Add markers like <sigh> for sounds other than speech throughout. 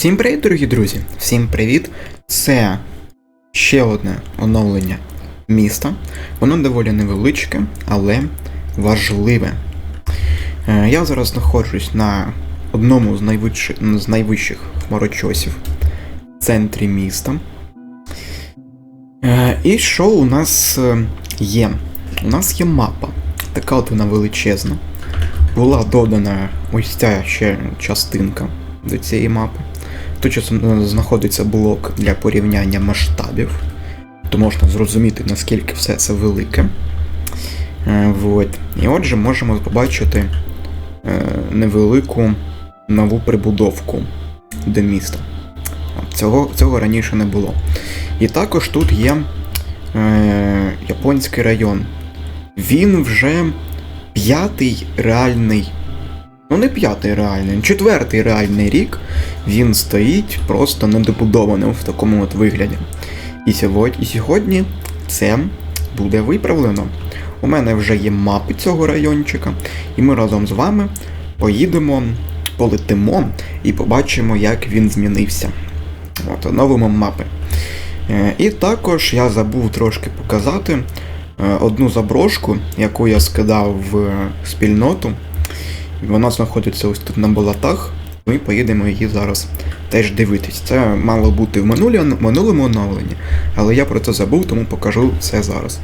Всім привіт, дорогі друзі! Всім привіт! Це ще одне оновлення міста. Воно доволі невеличке, але важливе. Е, Я зараз знаходжусь на одному з найвищих, з найвищих хмарочосів в центрі міста. Е, І що у нас е, є? У нас є мапа. Така от вона величезна. Була додана ось ця ще частинка до цієї мапи. Тут знаходиться блок для порівняння масштабів, то можна зрозуміти, наскільки все це велике. Е, Вот. І отже, можемо побачити е, невелику нову прибудовку до міста. Цього, цього раніше не було. І також тут є е, японський район. Він вже п'ятий реальний. Ну, не п'ятий реальний, четвертий реальний рік він стоїть просто недобудованим в такому от вигляді. І сьогодні, і сьогодні це буде виправлено. У мене вже є мапи цього райончика, і ми разом з вами поїдемо, полетимо і побачимо, як він змінився. От, оновимо мапи. Е, І також я забув трошки показати е, одну заброшку, яку я скидав в спільноту. Вона знаходиться ось тут на болотах. Ми поїдемо її зараз теж дивитись. Це мало бути в минулому оновленні, але я про це забув, тому покажу це зараз.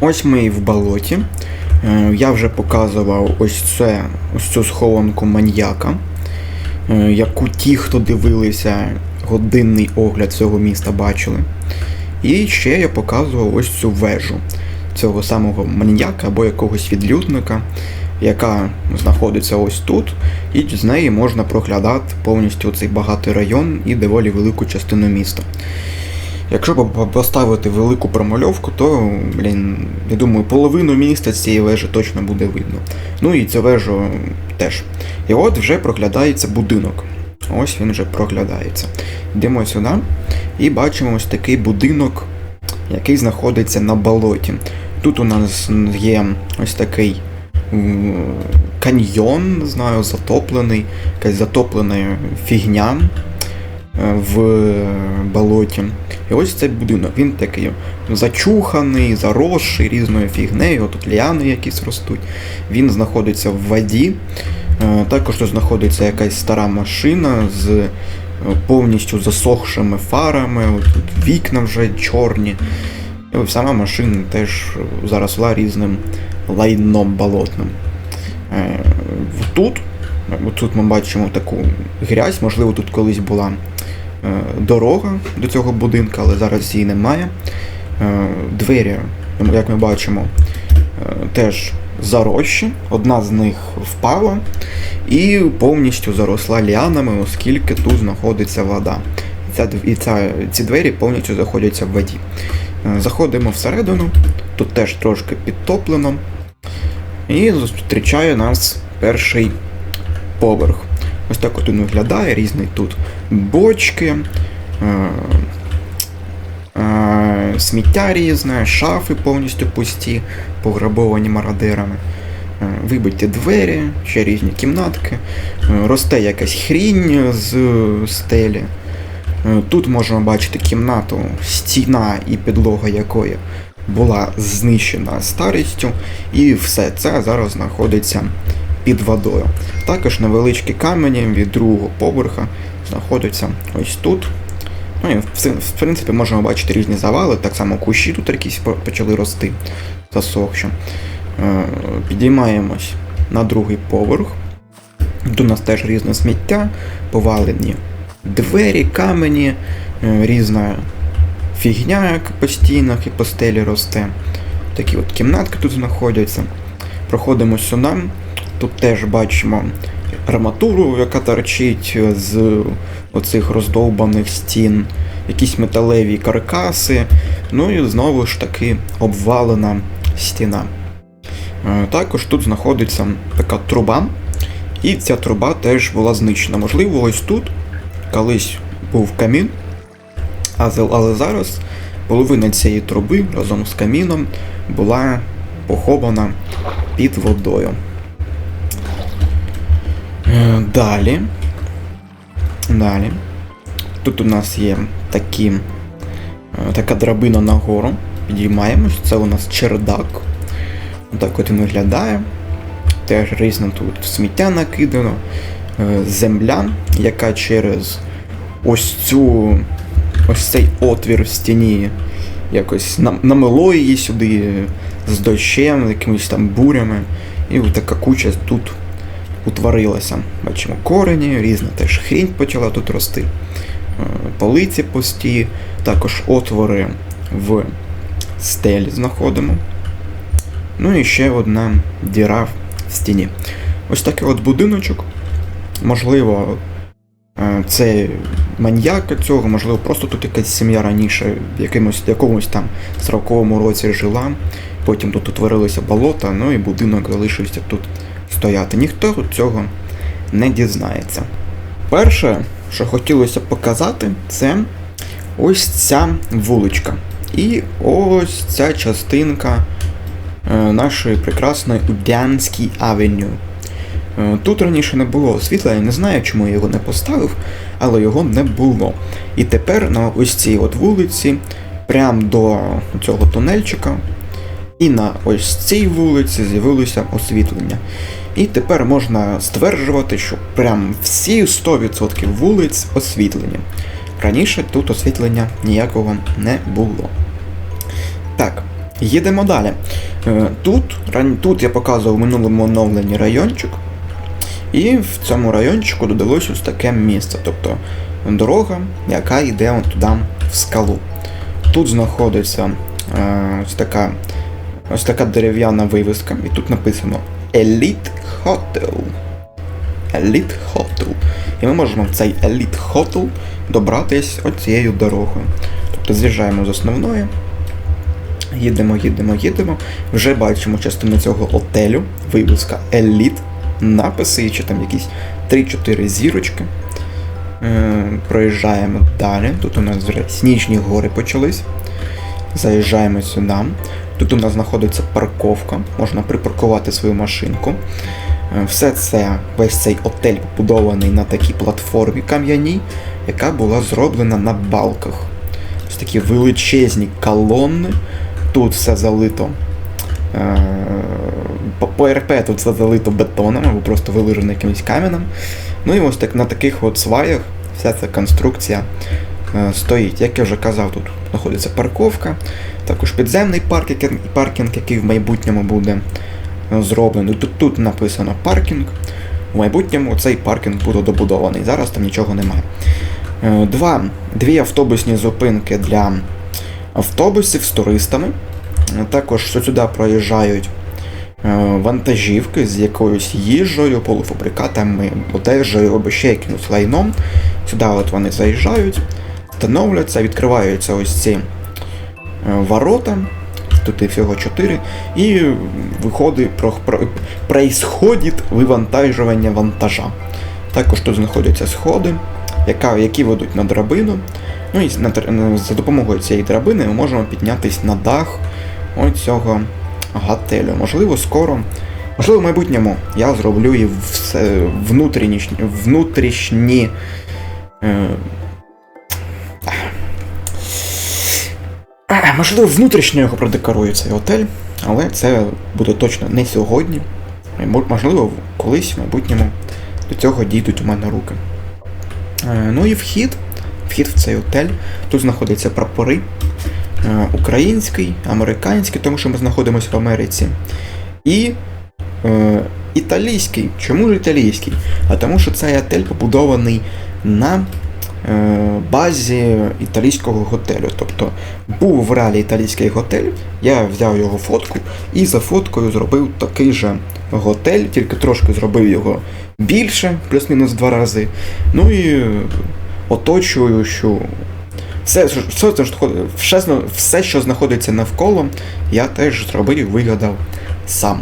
Ось ми і в болоті. Е, Я вже показував ось це, ось цю схованку маньяка, е, яку ті, хто дивилися годинний огляд цього міста, бачили. І ще я показував ось цю вежу цього самого маньяка або якогось відлюдника, яка знаходиться ось тут, і з неї можна проглядати повністю цей багатий район і доволі велику частину міста. Якщо по- по- поставити велику промальовку, то, блін, я думаю, половину міста з цієї вежі точно буде видно. Ну і цю вежу теж. І от вже проглядається будинок. Ось він вже проглядається. Йдемо сюди і бачимо ось такий будинок, який знаходиться на болоті. Тут у нас є ось такий каньйон, не знаю, затоплений, якась затоплена фігня е, в болоті. І ось цей будинок, він такий зачуханий, заросший різною фігнею, тут ліани якісь ростуть. Він знаходиться в воді. Е, Також тут знаходиться якась стара машина з е, повністю засохшими фарами, тут вікна вже чорні. І сама машина теж заросла різним лайном болотним. Е, Тут, тут ми бачимо таку грязь, можливо, тут колись була е, дорога до цього будинку, але зараз її немає. Е, Двері, як ми бачимо, е, теж зарощі, одна з них впала і повністю заросла ліанами, оскільки тут знаходиться вода. Ця, і ця, ці двері повністю знаходяться в воді. Е, Заходимо всередину, тут теж трошки підтоплено. І зустрічає нас перший поверх. Ось так от він виглядає, різний тут бочки, е, е, сміття різне, шафи повністю пусті, пограбовані мародерами, е, вибиті двері, ще різні кімнатки, росте якась хрінь з стелі. Тут можемо бачити кімнату, стіна і підлога якої була знищена старістю, і все це зараз знаходиться під водою. Також невеличкі камені від другого поверха знаходяться ось тут. Ну і в принципі можемо бачити різні завали, так само кущі тут якісь почали рости засохші. Е, Підіймаємось на другий поверх. Тут у нас теж різне сміття, повалені двері, камені, е, різна фігня, як по стінах і по стелі росте. Такі от кімнатки тут знаходяться. Проходимо сюди. Тут теж бачимо арматуру, яка торчить з оцих роздовбаних стін, якісь металеві каркаси, ну і знову ж таки обвалена стіна. Е, Також тут знаходиться така труба, і ця труба теж була знищена. Можливо, ось тут колись був камін, а за- але зараз половина цієї труби разом з каміном була похована під водою. Е, Далі Далі. Тут у нас є такі, е, така драбина нагору. Підіймаємось. Це у нас чердак. Так от він виглядає. Теж різно тут сміття накидано. Е, Земля, яка через ось цю ось цей отвір в стіні якось нам- намело її сюди з дощем, якимись там бурями. І така куча тут утворилася. Бачимо корені, різна теж хрінь почала тут рости. Е, Полиці пусті, також отвори в стелі знаходимо. Ну і ще одна діра в стіні. Ось такий от будиночок. Можливо, це маньяка цього, можливо, просто тут якась сім'я раніше в якимось, якомусь там 40-му році жила. Потім тут утворилися болота, ну і будинок залишився тут стояти. Ніхто цього не дізнається. Перше, що хотілося показати, це ось ця вуличка. І ось ця частинка е, нашої прекрасної Удянській авеню. Е, Тут раніше не було світла, я не знаю, чому я його не поставив, але його не було. І тепер на ось цій от вулиці, прямо до цього тунельчика, і на ось цій вулиці з'явилося освітлення. І тепер можна стверджувати, що прям всі 100% вулиць освітлені. Раніше тут освітлення ніякого не було. Так, їдемо далі. Е, Тут, тут я показував в минулому оновленні райончик. І в цьому райончику додалось ось таке місце, тобто дорога, яка йде туди в скалу. Тут знаходиться е, ось така ось така дерев'яна вивіска, і тут написано Elite Hotel. Elite Hotel. І ми можемо в цей Elite Hotel добратись оцією дорогою. Тобто з'їжджаємо з основної, їдемо, їдемо, їдемо. Вже бачимо частину цього отелю, вивіска Elite, написи, чи там якісь 3-4 зірочки. Е, проїжджаємо далі. Тут у нас вже сніжні гори почались. Заїжджаємо сюди. Тут у нас знаходиться парковка, можна припаркувати свою машинку. Е, Все це, весь цей отель побудований на такій платформі кам'яній, яка була зроблена на балках. Ось такі величезні колонни. Тут все залито. е, По РП тут все залито бетоном або просто вилежено якимось каменем. Ну і ось так на таких от сваях вся ця конструкція е, стоїть. Як я вже казав, тут знаходиться парковка, також підземний паркінг, паркінг який в майбутньому буде е, зроблений. Тут, тут написано паркінг. В майбутньому цей паркінг буде добудований. Зараз там нічого немає. Е, Два, дві автобусні зупинки для автобусів з туристами. Також сюди проїжджають вантажівки з якоюсь їжею, полуфабрикатами, одежею або ще якимось лайном. Сюди от вони заїжджають, становляться, відкриваються ось ці е, ворота. Тут їх всього 4, і виходить про, про, происходить вивантажування вантажа. Також тут знаходяться сходи, яка, які ведуть на драбину. Ну і на, за допомогою цієї драбини ми можемо піднятися на дах оцього готелю. Можливо, скоро, можливо, в майбутньому я зроблю і все внутрішні, внутрішні е, е, Можливо, внутрішньо його продекорую цей готель, але це буде точно не сьогодні. Можливо, колись в майбутньому до цього дійдуть у мене руки. Е, Ну і вхід. Вхід в цей готель. Тут знаходяться прапори. Е, Український, американський, тому що ми знаходимося в Америці. І е, італійський. Чому ж італійський? А тому що цей готель побудований на е, базі італійського готелю. Тобто був в реалі італійський готель, я взяв його фотку і за фоткою зробив такий же готель, тільки трошки зробив його більше, плюс-мінус два рази. Ну і е, оточую, що все, все, все, що знаходиться навколо, я теж зробив і вигадав сам.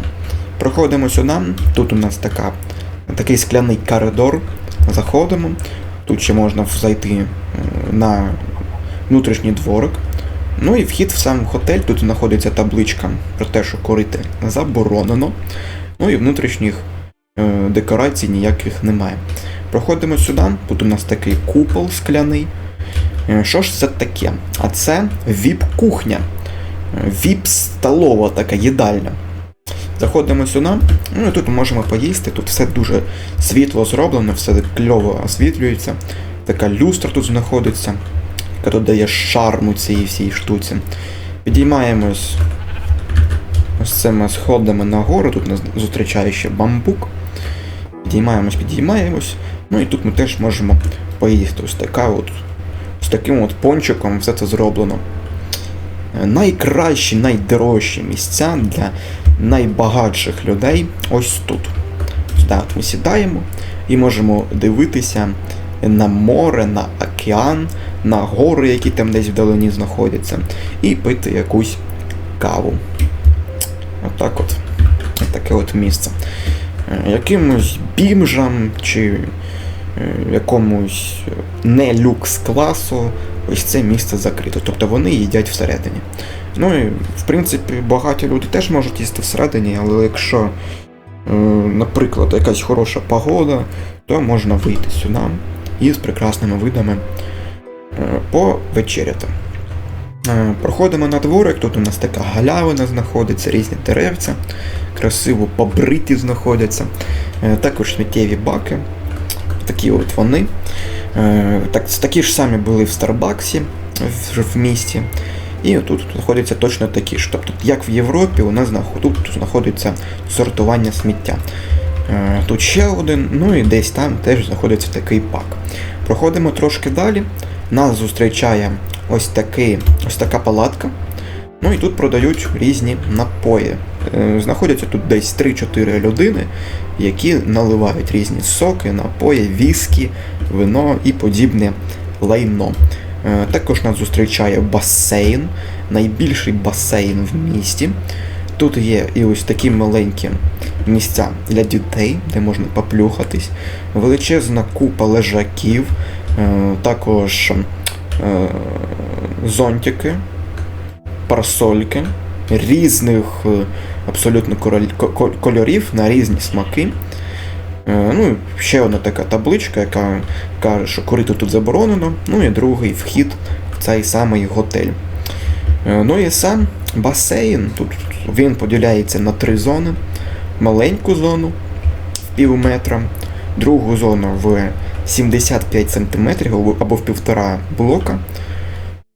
Проходимо сюди, тут у нас така, такий скляний коридор. Заходимо. Тут ще можна зайти е, на внутрішній дворик. Ну і вхід в сам готель, тут знаходиться табличка про те, що курити заборонено. Ну і внутрішніх е, декорацій ніяких немає. Проходимо сюди, тут у нас такий купол скляний. Е, Що ж це таке? А це віп-кухня. Віп-столова така їдальня. Заходимо сюди, ну і тут ми можемо поїсти. Тут все дуже світло зроблено, все кльово освітлюється. Така люстра тут знаходиться, яка додає шарму цій всій штуці. Підіймаємось ось цими сходами нагору, тут нас зустрічає ще бамбук. Підіймаємось, підіймаємось. Ну і тут ми теж можемо поїсти. Ось така от, з таким от пончиком все це зроблено. Е, Найкращі, найдорожчі місця для найбагатших людей ось тут. Сюди от ми сідаємо і можемо дивитися на море, на океан, на гори, які там десь вдалині знаходяться, і пити якусь каву. Отак от. Таке от місце. Е, Якимось бімжам чи якомусь не люкс класу ось це місце закрито. Тобто вони їдять всередині. Ну і в принципі багаті люди теж можуть їсти всередині, але якщо, е, наприклад, якась хороша погода, то можна вийти сюди і з прекрасними видами е, повечеряти. Е, Проходимо на дворик, тут у нас така галявина знаходиться, різні деревця, красиво побриті знаходяться. Е, Також сміттєві баки. Такі от вони. Е, Так, такі ж самі були в Старбаксі в, місті. І тут знаходяться точно такі ж. Тобто, як в Європі, у нас тут знаходиться сортування сміття. Е, Тут ще один, ну і десь там теж знаходиться такий пак. Проходимо трошки далі. Нас зустрічає ось, такий, ось така палатка. Ну і тут продають різні напої. Е, Знаходяться тут десь 3-4 людини, які наливають різні соки, напої, віскі, вино і подібне лайно. Е, Також нас зустрічає басейн, найбільший басейн в місті. Тут є і ось такі маленькі місця для дітей, де можна поплюхатись, величезна купа лежаків, е, також зонтики, парасольки різних е, абсолютно кольорів на різні смаки. Е, Ну, ще одна така табличка, яка каже, що курити тут заборонено. Ну і другий вхід в цей самий готель. Е, Ну і сам басейн. Тут він поділяється на три зони: маленьку зону в пів метра, другу зону в 75 см або в півтора блока.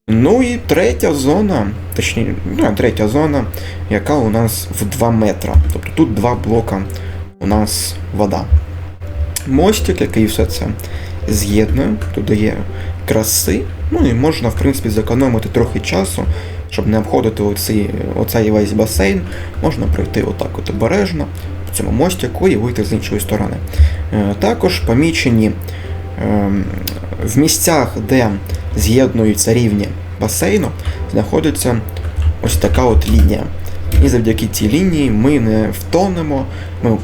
Ну і третя зона, точніше, ну, третя зона, яка у нас в 2 метра. Тобто тут два блока у нас вода. Мостик, який все це з'єднує, додає краси. Ну і можна, в принципі, зекономити трохи часу, щоб не обходити оці, оцей весь басейн. Можна пройти отак от обережно по цьому мостику і вийти з іншої сторони. Е, Також помічені ем, в місцях, де з'єднуються рівні басейну, знаходиться ось така от лінія. І завдяки цій лінії ми не втонемо, ми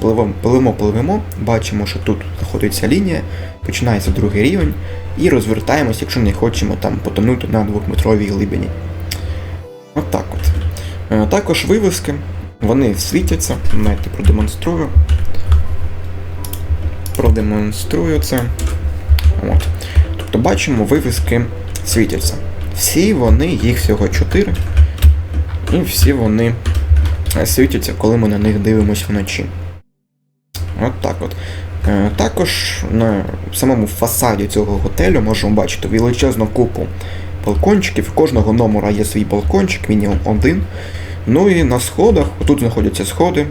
пливемо, пливемо, бачимо, що тут знаходиться лінія, починається другий рівень, і розвертаємось, якщо не хочемо там потонути на двохметровій глибині. От так от. Е, Також вивіски, вони світяться, навіть продемонструю. Продемонструю це. От. Тобто бачимо, вивіски світяться. Всі вони, їх всього 4. І всі вони е, світяться, коли ми на них дивимося вночі. От так от. Е, Також на самому фасаді цього готелю можемо бачити величезну купу балкончиків. У кожного номера є свій балкончик, мінімум один. Ну і на сходах, тут знаходяться сходи.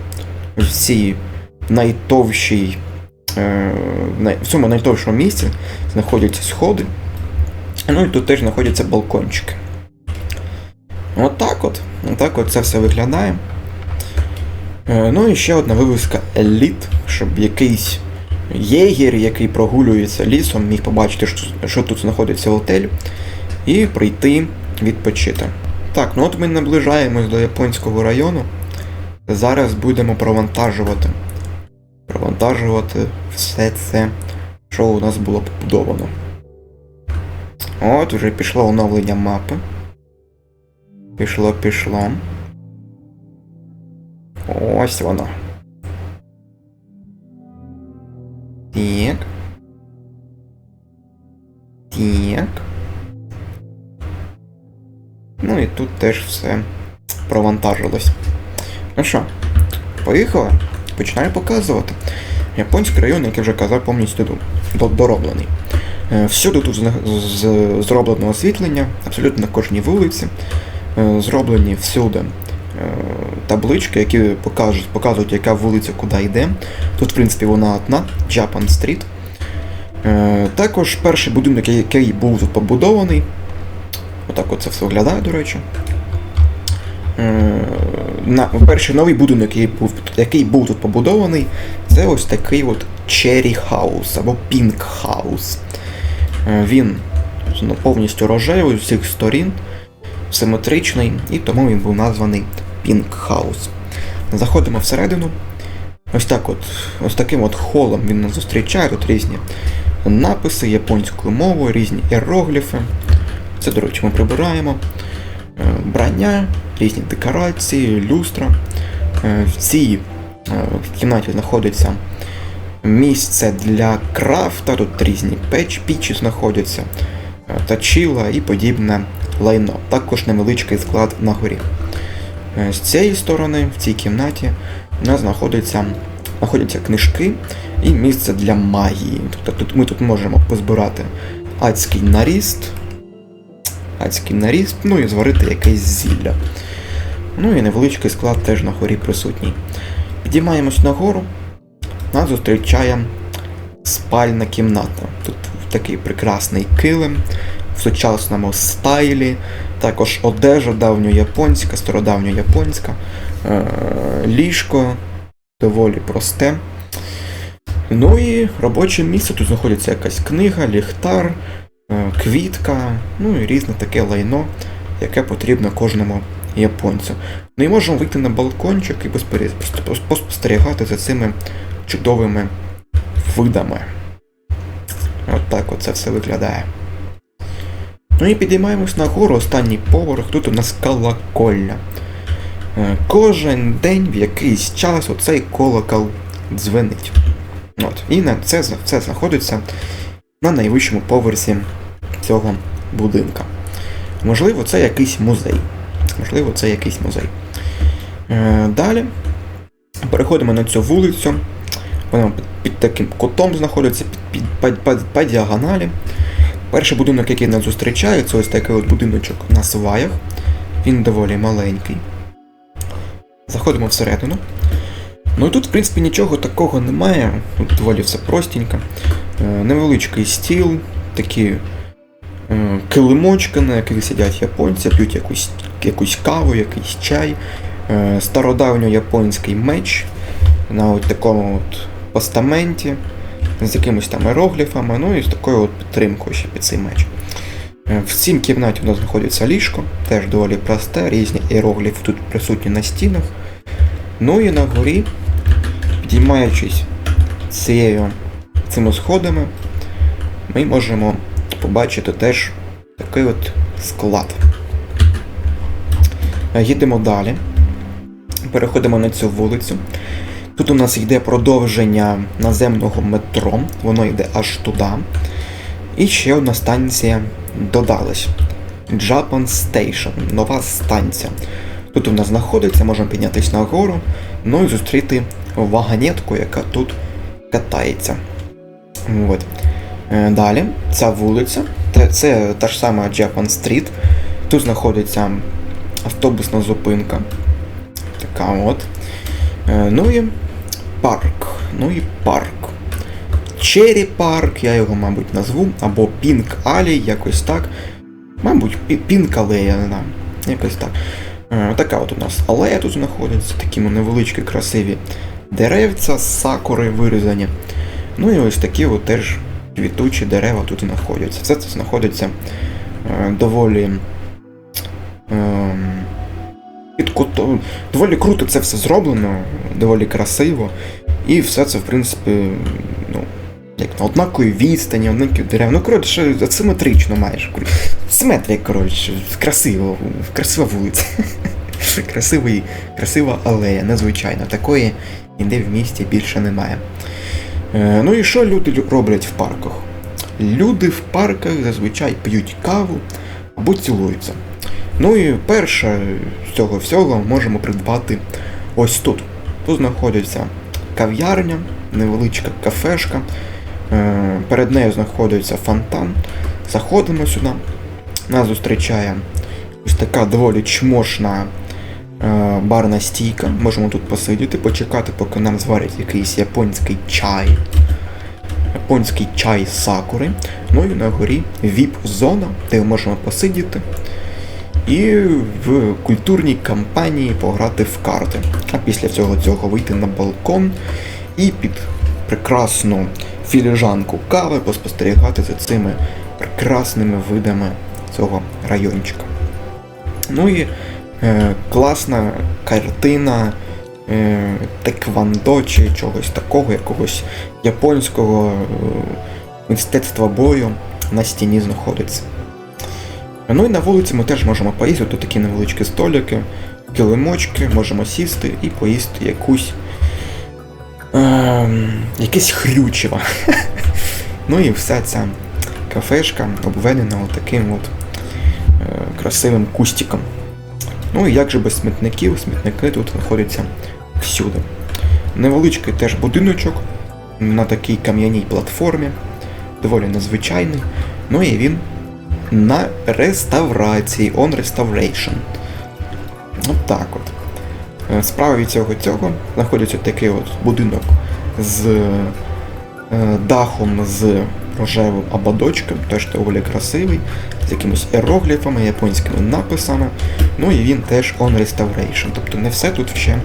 В цій найтовщій, е, най- в цьому найтовшому місці знаходяться сходи. Ну і тут теж знаходяться балкончики. Отак от. Отак от це все виглядає. Е, Ну і ще одна вивіска Еліт, щоб якийсь єгер, який прогулюється лісом, міг побачити, що тут знаходиться готель, і прийти відпочити. Так, ну от ми наближаємось до японського району. Зараз будемо провантажувати. Провантажувати все це, що у нас було побудовано. От, вже пішло оновлення мапи. Пішло, пішло. Ось воно. Так. Так. Ну і тут теж все провантажилось. Ну що, поїхали? Починаю показувати. Японський район, як я вже казав, повністю до- до- дороблений. Е, Всюди тут зроблено освітлення, абсолютно на кожній вулиці. Е, Зроблені всюди е, таблички, які покажуть, показують, яка вулиця куди йде. Тут, в принципі, вона одна, Japan Street. Також перший будинок, який був тут побудований. Отак от це все виглядає, до речі. На, перший новий будинок, який був, який був тут побудований, це ось такий от Cherry House або Pink House. Е, Він ну, повністю рожевий з усіх сторін, симетричний, і тому він був названий Pink House. Заходимо всередину. Ось так от, ось таким от холом він нас зустрічає, тут різні написи японською мовою, різні іерогліфи. Це, до речі, ми прибираємо. Е, Брання, різні декорації, люстра. Е, В цій е, кімнаті знаходиться місце для крафта, тут різні печ, пічі знаходяться, е, точила і подібне лайно. Також невеличкий склад на горі. З цієї сторони, в цій кімнаті, у нас знаходиться, знаходяться книжки і місце для магії. Тобто тут ми тут можемо позбирати адський наріст, адський наріст, ну і зварити якесь зілля. Ну і невеличкий склад теж на горі присутній. Підіймаємось нагору, нас зустрічає спальна кімната. Тут такий прекрасний килим в сучасному стайлі, також одежа давньояпонська, стародавньояпонська, е- ліжко доволі просте. Ну і робоче місце, тут знаходиться якась книга, ліхтар, е, квітка, ну і різне таке лайно, яке потрібно кожному японцю. Ну і можемо вийти на балкончик і поспостерігати за цими чудовими видами. От так от це все виглядає. Ну і підіймаємось нагору, останній поверх, тут у нас колокольня. Е, Кожен день в якийсь час оцей колокол дзвенить. От. І на це все знаходиться на найвищому поверсі цього будинка. Можливо, це якийсь музей. Можливо, це якийсь музей. Е, далі переходимо на цю вулицю. Вона під, таким кутом знаходиться під, під, під, під, по діагоналі. Перший будинок, який нас зустрічає, це ось такий от будиночок на сваях. Він доволі маленький. Заходимо всередину. Ну і тут, в принципі, нічого такого немає. Тут доволі все простенько. Е, невеличкий стіл, такі е, килимочки, на яких сидять японці, п'ють якусь, якусь каву, якийсь чай. Е, стародавньо-японський меч на от такому от постаменті з якимись там іерогліфами, ну і з такою от підтримкою ще під цей меч. Е, В цій кімнаті у нас знаходиться ліжко, теж доволі просте, різні іерогліфи тут присутні на стінах. Ну і на горі, підіймаючись цією, цими сходами, ми можемо побачити теж такий от склад. Е, Їдемо далі. Переходимо на цю вулицю. Тут у нас йде продовження наземного метро, воно йде аж туди. І ще одна станція додалась. Japan Station, нова станція. Тут у нас знаходиться, можемо піднятися нагору, ну і зустріти вагонетку, яка тут катається. От. Е, Далі, ця вулиця, це та ж сама Japan Street. Тут знаходиться автобусна зупинка. Така от. Е, Ну і парк. Ну і парк. Черрі парк, я його, мабуть, назву, або Пінк Alley, якось так. Мабуть, Пінк Алея, не знаю, якось так. Е, Така от у нас алея тут знаходиться, такі невеличкі красиві деревця сакури вирізані. Ну і ось такі от теж квітучі дерева тут знаходяться. Все це знаходиться е, доволі. Ем, під кутом. Доволі круто це все зроблено, доволі красиво. І все це, в принципі, ну, як на однаковій відстані, однакові дерева. Ну, коротше, асиметрично майже. Симетрія, коротше, красиво, красива вулиця. <laughs> Красивий, красива алея, незвичайно. Такої ніде в місті більше немає. Е, ну і що люди роблять в парках? люди в парках зазвичай п'ють каву або цілуються. Ну і перше з цього всього можемо придбати ось тут. Тут знаходиться кав'ярня, невеличка кафешка. Е, Перед нею знаходиться фонтан. Заходимо сюди. Нас зустрічає ось така доволі чмошна е, барна стійка. Можемо тут посидіти, почекати, поки нам зварять якийсь японський чай. Японський чай сакури. Ну і на горі віп-зона, де ми можемо посидіти. І в культурній кампанії пограти в карти. А після всього цього вийти на балкон і під прекрасну філіжанку кави поспостерігати за цими прекрасними видами цього райончика. Ну і е, класна картина е, теквандо чи чогось такого, якогось японського е, мистецтва бою на стіні знаходиться. Ну і на вулиці ми теж можемо поїсти, тут такі невеличкі столики, килимочки, можемо сісти і поїсти якусь. Ем, якесь хрючево. <laughs> ну і вся ця кафешка обведена таким от е, красивим кустиком. Ну і як же без смітників, смітники тут знаходяться всюди. Невеличкий теж будиночок на такій кам'яній платформі, доволі незвичайний. Ну і він на реставрації, on restoration. От так от. Е, Справа від цього цього знаходиться такий от будинок з е, дахом з рожевим ободочком, теж доволі красивий, з якимись іерогліфами, японськими написами. Ну і він теж on restoration. Тобто не все тут ще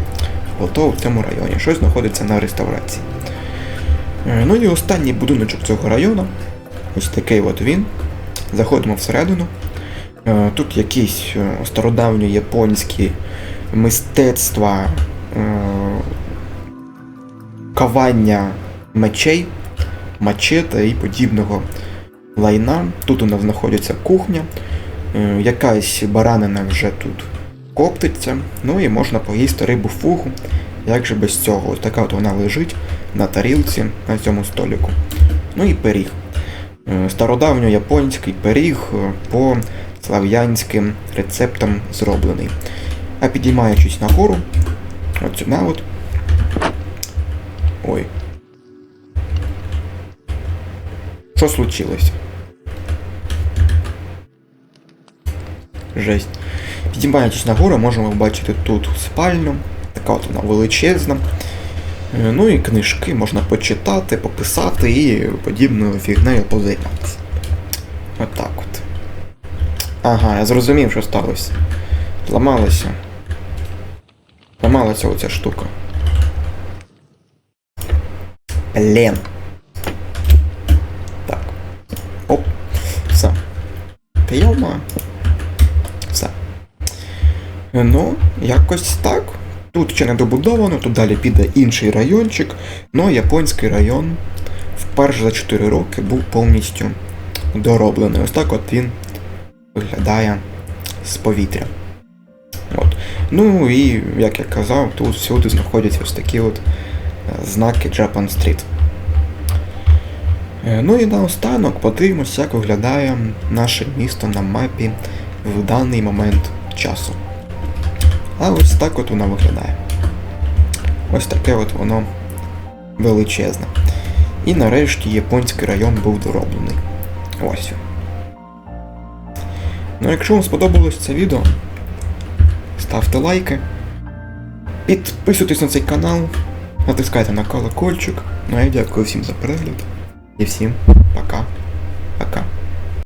готово в цьому районі. Щось знаходиться на реставрації. Е, Ну і останній будиночок цього району. Ось такий от він. Заходимо всередину. Е, Тут якісь е, стародавні японські мистецтва е, кавання мечей, мачета і подібного лайна. Тут у нас знаходиться кухня, якась баранина вже тут коптиться, ну і можна поїсти рибу фугу. Як же без цього? Ось така от вона лежить на тарілці на цьому столику. Ну і пиріг. Е, Стародавньо-японський пиріг е, по слав'янським рецептам зроблений. А підіймаючись нагору, от сюди от. Ой. Що случилось? Жесть. Підіймаючись нагору, можемо бачити тут спальню. Така от вона величезна. Е, Ну і книжки можна почитати, пописати і подібною фігнею позайматися. От так от. Ага, я зрозумів, що сталося. Зламалося. Зламалася оця штука. Блін. Так. Оп. Все. Йома. Все. Ну, якось так. Тут ще не добудовано, тут далі піде інший райончик, ну японський район вперше за 4 роки був повністю дороблений. Ось так от він виглядає з повітря. От. Ну і, як я казав, тут всюди знаходяться ось такі от е, знаки Japan Street. Е, Ну і наостанок подивимося, як виглядає наше місто на мапі в даний момент часу. А ось так от воно виглядає. Ось таке от воно величезне. І нарешті японський район був дороблений. Ось. Ну, якщо вам сподобалось це відео, ставте лайки, підписуйтесь на цей канал, натискайте на колокольчик. Ну а я дякую всім за перегляд. І всім пока. Пока.